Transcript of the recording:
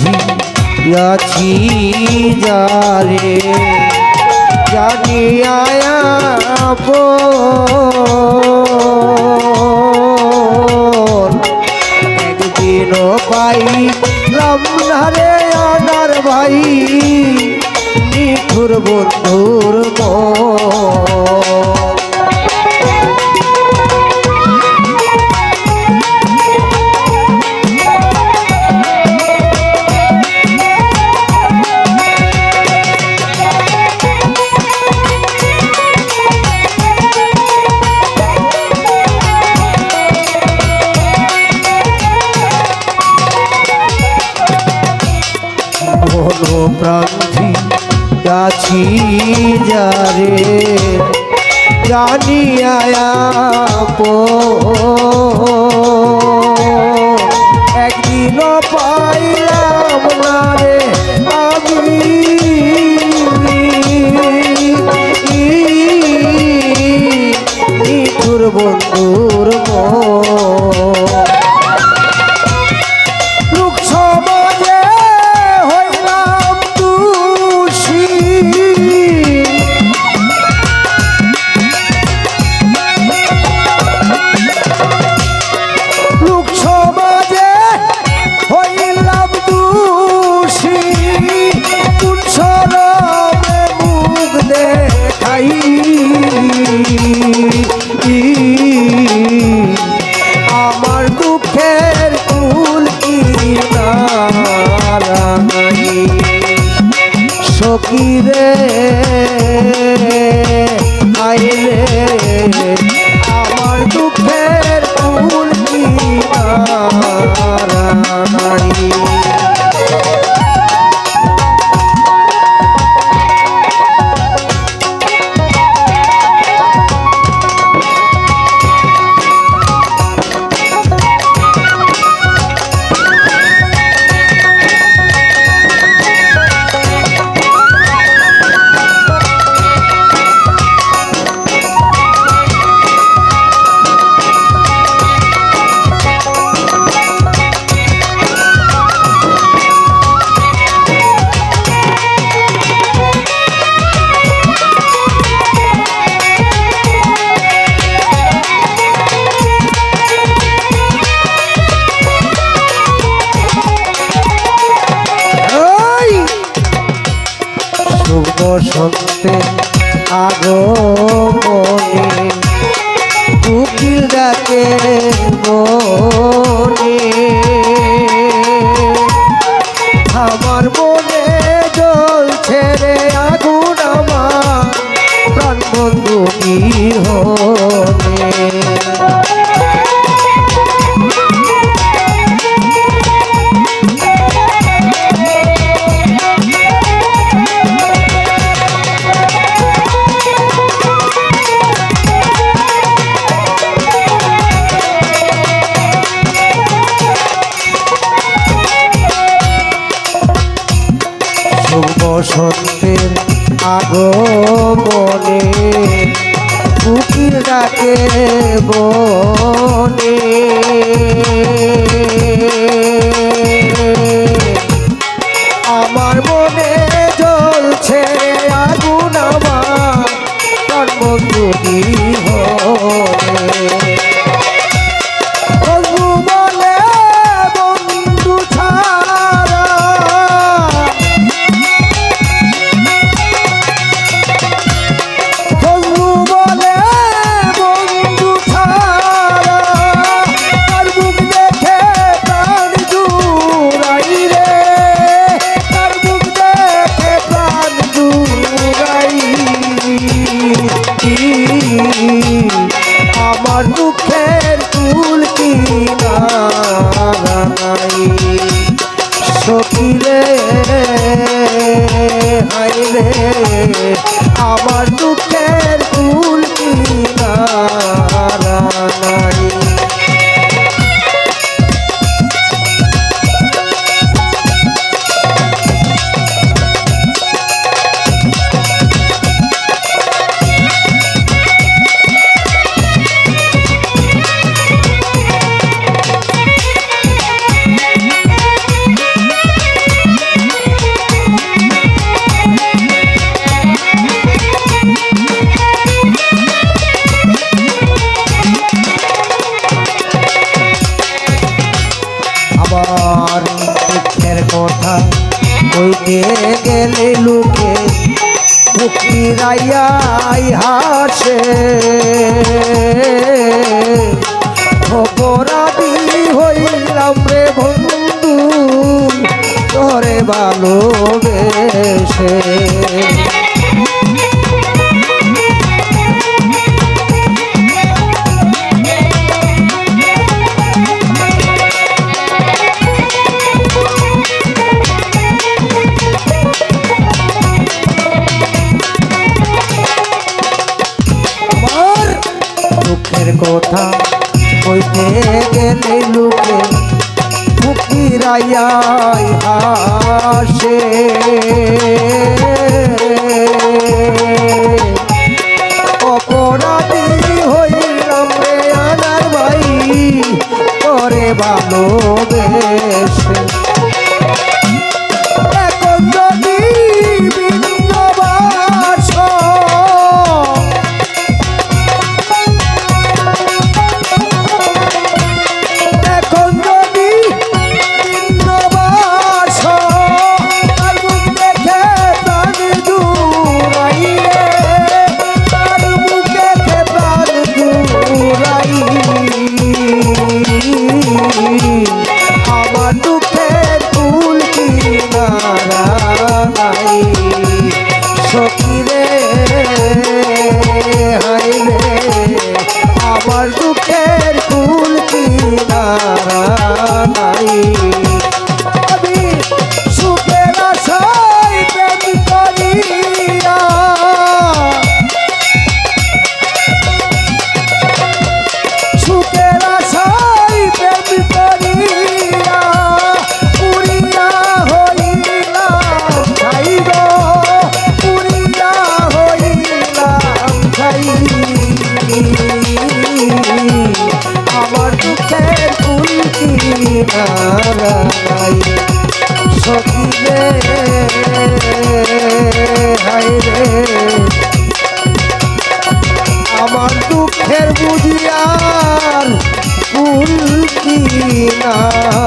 প্রাঞ্জি যারে জানি আয়াপ একদিনও পাই রামনারে আনার ভাই নিঠুর বন্ধুর মন। আছি যারে জানি আয়াপ একদিন পাইলাম না রে আমি। বন্ধুর মন। কিনারাই সকিরে আইলে আমার দুঃখের ফুল কি তারা এই! শুভ সন্তে আগমনে, উকিল ডাকে মনে। আমার মনে জ্বলছে রে আগুন আমার প্রাণ বন্ধু বিহনে শুভ সন্তের আগমনে কুকির ডাকে বনে। আমার মনে জ্বলছে না পর দুঃখের কথা কইতে গেলে লুকে মুখি রাইয়াই হাসে। খবরাবি হইলাম রে বন্ধু, তোরে ভালোবেসে। গেলে লুকে ফুকিরাইয়া তারা না